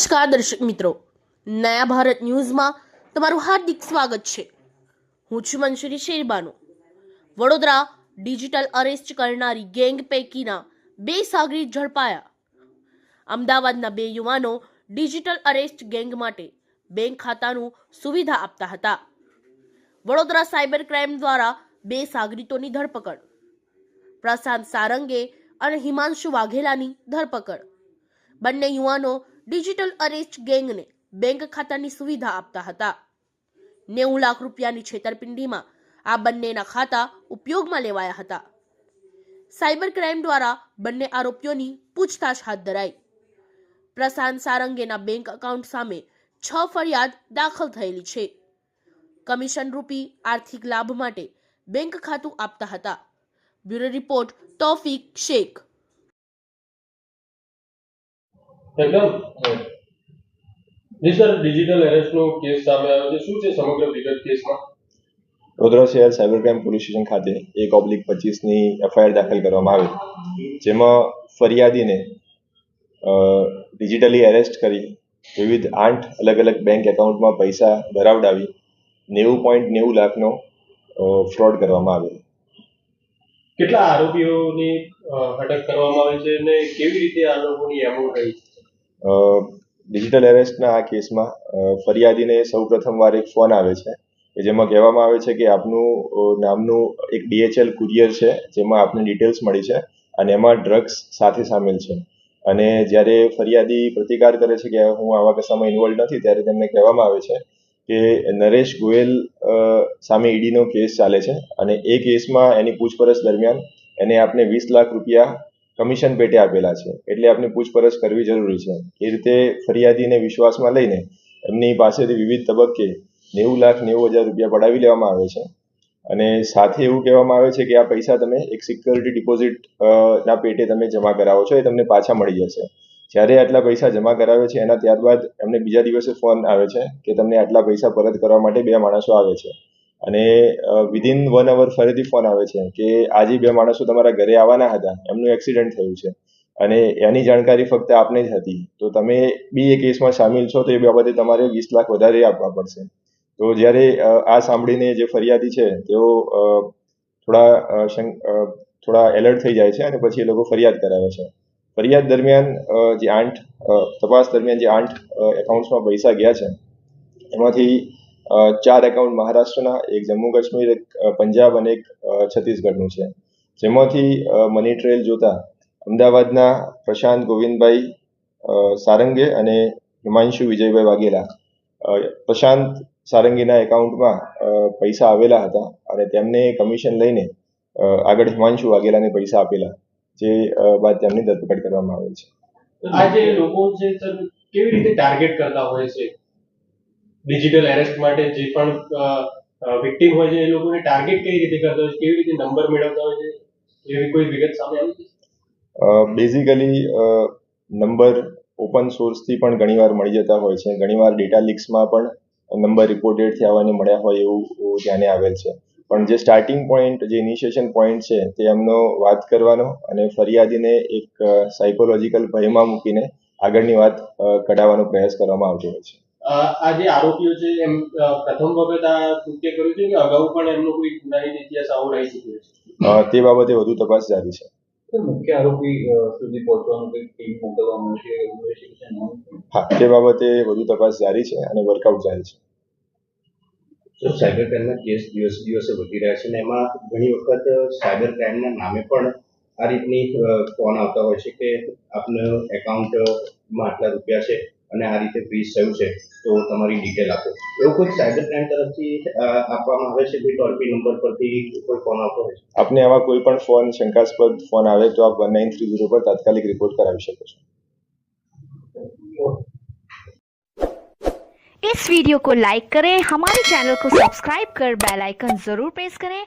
નમસ્કાર દર્શક મિત્રો. નયા ભારત ન્યૂઝમાં તમારું હાર્દિક સ્વાગત છે. હું છું મંશુરી શેરબાનો. વડોદરા ડિજિટલ અરેસ્ટ કરનારી ગેંગ પૈકીના બે સાગરીત ઝડપાયા. અમદાવાદના બે યુવાનો ડિજિટલ અરેસ્ટ ગેંગ માટે બેંક ખાતાનું સુવિધા આપતા હતા. વડોદરા સાયબર ક્રાઇમ દ્વારા બે સાગરીતોની ધરપકડ. પ્રશાંત સારંગે અને હિમાંશુ વાઘેલાની ધરપકડ. બંને યુવાનો ડિજિટલ અરેસ્ટ ગેંગને બેંક ખાતાની સુવિધા આપતા હતા. નેવું લાખ રૂપિયાની છેતરપિંડીમાં આ બંનેના ખાતા ઉપયોગમાં લેવાયા હતા. સાયબર ક્રાઇમ દ્વારા બંને આરોપીઓની પૂછતાછ હાથ ધરાઈ. પ્રશાંત સારંગેના બેંક એકાઉન્ટ સામે છ ફરિયાદ દાખલ થયેલી છે. કમિશન રૂપી આર્થિક લાભ માટે બેંક ખાતું આપતા હતા. Bureau report Taufiq Shaikh. એકદમ જી સર ડિજિટલ એરેસ્ટનો કેસ સામે આવ્યો છે. શું છે સમગ્ર વિગત કેસમાં? વડોદરા શહેર સાયબર ક્રાઇમ પોલીસ સ્ટેશન ખાતે એક ઓબ્લિક પચીસની એફઆઈઆર દાખલ કરવામાં આવી. જેમાં ફરિયાદીને ડિજિટલી એરેસ્ટ કરી વિવિધ આઠ અલગ અલગ બેંક એકાઉન્ટમાં પૈસા ભરાવડાવી નેવું પોઈન્ટ નેવું લાખનો ફ્રોડ કરવામાં આવ્યો કેટલા આરોપીઓની અટક કરવામાં આવી છે અને કેવી રીતે આ લોકોની એમો રહી છે? ડિજિટલ એરેસ્ટના આ કેસમાં ફરિયાદીને સૌ પ્રથમવાર એક ફોન આવે છે, કે જેમાં કહેવામાં આવે છે કે આપનું નામનું એક ડીએચએલ કુરિયર છે, જેમાં આપને ડિટેલ્સ મળી છે અને એમાં ડ્રગ્સ સાથે સામેલ છે. અને જ્યારે ફરિયાદી પ્રતિકાર કરે છે કે હું આવા કશામાં ઇન્વોલ્વ નથી, ત્યારે તેમને કહેવામાં આવે છે કે નરેશ ગોયલ સામે ઈડીનો કેસ ચાલે છે અને એ કેસમાં એની પૂછપરછ દરમિયાન એને આપને વીસ લાખ રૂપિયા કમિશન પેટે આપેલા છે. એટલે આપણે પૂછપરછ કરવી જરૂરી છે. એ રીતે ફરિયાદીને વિશ્વાસમાં લઈને એમની પાસેથી વિવિધ તબક્કે નેવું લાખ નેવું હજાર રૂપિયા પડાવી લેવામાં આવે છે. અને સાથે એવું કહેવામાં આવે છે કે આ પૈસા તમે એક સિક્યોરિટી ડિપોઝિટ ના પેટે તમે જમા કરાવો છો, એ તમને પાછા મળી જશે. જ્યારે આટલા પૈસા જમા કરાવે છે, એના ત્યારબાદ એમને બીજા દિવસે ફોન આવે છે કે તમને આટલા પૈસા પરત કરવા માટે બે માણસો આવે છે. અને વિધિન વન અવર ફરીથી ફોન આવે છે કે આજે બે માણસો તમારા ઘરે આવવાના હતા, એમનું એક્સિડન્ટ થયું છે. અને એની જાણકારી ફક્ત આપને જ હતી. તો તમે બી એ કેસમાં સામેલ છો તો એ બાબતે તમારે વીસ લાખ વધારે આપવા પડશે. તો જ્યારે આ સાંભળીને જે ફરિયાદી છે, તેઓ થોડા થોડા એલર્ટ થઈ જાય છે અને પછી એ લોકો ફરિયાદ કરાવે છે. ફરિયાદ દરમિયાન જે આઠ તપાસ દરમિયાન જે આઠ એકાઉન્ટ્સમાં પૈસા ગયા છે, એમાંથી ચાર એકાઉન્ટ મહારાષ્ટ્રના, એક જમ્મુ કાશ્મીર, એક પંજાબ અને એક છત્તીસગઢનું છે. જેમાંથી મની ટ્રેલ જોતા અમદાવાદના પ્રશાંત ગોવિંદભાઈ સારંગે અને હિમાંશુ વિજયભાઈ વાઘેલા. પ્રશાંત સારંગીના એકાઉન્ટમાં પૈસા આવેલા હતા અને તેમને કમિશન લઈને આગળ હિમાંશુ વાઘેલાને પૈસા આપેલા, જે બાદ તેમની ધરપકડ કરવામાં આવેલ છે. આ લોકો છે સર કેવી રીતે ટાર્ગેટ કરતા હોય છે? ડિજિટલ એરેસ્ટ માટે જે પણ વિક્ટિમ હોય છે, એ લોકોને ટાર્ગેટ કઈ રીતે કરતા હોય છે? કેવી રીતે નંબર મેળવતા હોય છે? એવી કોઈ વિગત સામે આવી છે? બેઝિકલી નંબર ઓપન સોર્સથી પણ ઘણીવાર મળી જતા હોય છે. ઘણીવાર ડેટા લીક્સમાં પણ નંબર રિપોર્ટેડ થયાને મળ્યા હોય એવું ધ્યાને આવેલ છે. પણ જે સ્ટાર્ટિંગ પોઈન્ટ જે ઇનિશિયેશન પોઈન્ટ છે, તે એમનો વાત કરવાનો અને ફરિયાદીને એક સાયકોલોજીકલ ભયમાં મૂકીને આગળની વાત કઢાવવાનો પ્રયાસ કરવામાં આવતો હોય છે. આ જે આરોપીઓ છે એમ પ્રથમ વખત આ કૃત્ય કર્યું છે કે અગાઉ પણ એમનો કોઈ ગુનાહિત ઇતિહાસ આવો રહી ચૂક્યો છે? તે બાબતે વધુ તપાસ જારી છે. મુખ્ય આરોપી સુધી પહોંચવાનું કોઈ ટીમ મોકલવાનું છે ઇન્વેસ્ટિગેશન હા તે બાબતે વધુ તપાસ જારી છે અને વર્કઆઉટ જારી છે. તો સાયબર ક્રાઇમના કેસ દિવસ દિવસે વધી રહ્યા છે અને એમાં ઘણી વખત સાયબર ક્રાઇમના નામે પણ આ રીતની ફોન આવતા હોય છે કે આપનું એકાઉન્ટમાં આટલા રૂપિયા છે. અને આ રીતે ફ્રીઝ થયું છે તો તમારી ડિટેલ આપો એવું કોઈ સાયબર ક્રાઇમ તરફથી અ, આપવામાં આવે છે કોઈ ટોલ ફ્રી નંબર પરથી કોઈ ફોન આવતો હોય છે આપને આવા કોઈ પણ ફોન શંકાસ્પદ ફોન આવે તો આપ વન નાઇન થ્રી ઝીરો પર તાત્કાલિક રિપોર્ટ કરાવી શકો છો इस वीडियो को लाइक करें हमारे चैनल को सब्सक्राइब कर बेल आइकन जरूर प्रेस करें